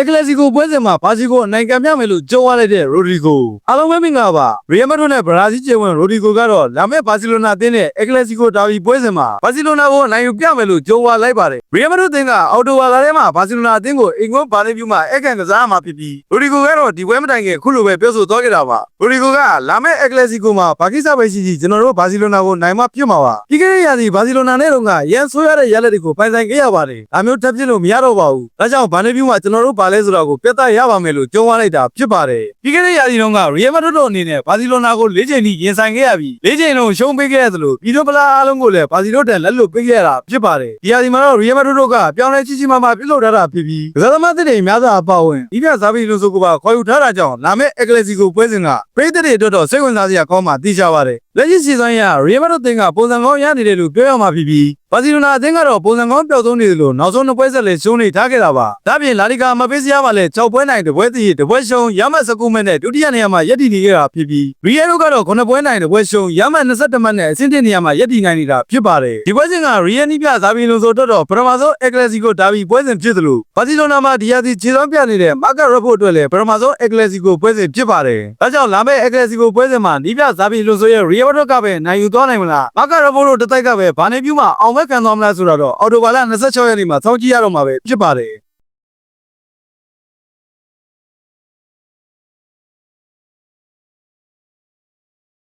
အက်ကလစီကိုပွဲစဉ်မှာဘာစီကိုအနိုင်ကန်ပြမယ်လို့ကြုံရလိုက်တဲ့ရိုဒီဂိုအားလုံးပဲမင်္ဂလာပါရီယယ်မက်ဒရစ်နဲ့ဘရာဇီးကျယ်ဝင်ရိုဒီဂိုကတော့လာမယ့်ဘာစီလိုနာအသင်းနဲ့အက်ကလစီကိုဒါဘီပွဲစဉ်မှာဘာစီလိုနာကိုအနိုင်ယူပြမယ်လို့ကြုံရလိုက်ပါတယ်ရီယယ်မက်ဒရစ်အသင်းကအော်တိုဝါလာထဲမှာဘာစီလိုနာအသင်းကိုအင်္ဂွန်ဘာနေပြူမှာအက်ကန်ကစားမှာဖြစ်ပြီးရိုဒီဂိုကတော့ဒီပွဲမတိုင်ခင်ခုလိုပဲပြောဆိုသွားခဲ့တာပါရိုဒီဂိုကလာမယ့်အက်ကလစီကိုမှာဘာကိစ္စပဲရှိရှိကျွန်တော်တို့ဘာစီလိုနာကိုနိုင်မပြတ်မှာပါပြီးခဲ့တဲ့ရာသီဘာစီလိုနာနဲ့တော့ကရန်ဆိုးရတဲ့ရလက်တွေကိုပိုင်ဆိုင်ခဲ့ရပါတယ်ဒါမျိုးထပ်ဖြစ်လို့မရတော့ပါဘူးဒါကြောင့်ဘာနေပြူမှာကျွန်တော်တို့ဘာလဲဆိုတော့ကိုပြတ်သားရပါမယ်လို့ကြုံရလိုက်တာဖြစ်ပါတယ်ပြီးခဲ့တဲ့ရာသီတုန်းကရီယယ်မက်ဒရစ်တို့အနေနဲ့ဘာစီလိုနာကို၄ချိန်ထိရင်ဆိုင်ခဲ့ရပြီး၄ချိန်လုံးရှုံးပေးခဲ့ရသလိုပြီးတော့ပလာအားလုံးကိုလည်းဘာစီတို့တန်လက်လွတ်ပေးခဲ့ရတာဖြစ်ပါတယ်ဒီရာသီမှာတော့ရီယယ်မက်ဒရစ်တို့ကပြောင်းလဲကြီးကြီးမားမားပြုလုပ်ထားတာဖြစ်ပြီးကစားသမားတွေအများစုအပါအဝင်ဒီပြဇာဘီလိုဆိုကိုပါခေါ်ယူထားတာကြောင့်လာမယ့်အက်ကလစီကိုပွဲစဉ်ကပြည်သက်တွေအတွက်တော့စိတ်ဝင်စားစရာကောင်းမှသိကြပါတယ်လက်ရှိစီဇန်ရရီယယ်မက်ဒရစ်တင်ကပုံစံကောင်းရနေတယ်လို့ပြောရမှာဖြစ်ပြီး ဘာစီလိုနာအသင်းကတော့ပုံစံကောင်းပျောက်ဆုံးနေတယ်လို့နောက်ဆုံးနှစ်ပွဲဆက်လည်းရှုံးနေထားခဲ့တာပါဒါပြင်လာလီဂါမပေးစရာမှာလည်း6ပွဲနိုင်တပွဲတည်တပွဲရှုံးရမတ်19မဲ့နဲ့ဒုတိယနေရာမှာရပ်တည်နေခဲ့တာဖြစ်ပြီးရီယယ်တို့ကတော့9ပွဲနိုင်တပွဲရှုံးရမတ်22မှတ်နဲ့အဆင့်တင်နေရာမှာရပ်တည်နိုင်နေတာဖြစ်ပါတယ်ဒီပွဲစဉ်ကရီယယ်နီးပြဇာဘီလိုဆိုတော့တော့ပထမဆုံးအက်ကလစီကိုဒါဘီပွဲစဉ်ဖြစ်သလိုဘာစီလိုနာမှာဒီယာစီခြေစွမ်းပြနေတဲ့မာကာရက်ဖို့အတွက်လည်းပထမဆုံးအက်ကလစီကိုပွဲစဉ်ဖြစ်ပါတယ်ဒါကြောင့်လာမယ့်အက်ကလစီကိုပွဲစဉ်မှာနီးပြဇာဘီလိုဆိုရဲ့ရီယယ်ဘတ်ကပဲနိုင်ယူသွားနိုင်မလားမာကာရက်ဖို့တို့တစ်တိုက်ကပဲဘာနေပြူမှာအောင်မဲ့ခံသွားမလားဆိုတော့အော်တိုဘာလ26ရက်နေ့မှာစောင့်ကြည့်ရတော့မှာပဲဖြစ်ပါတယ်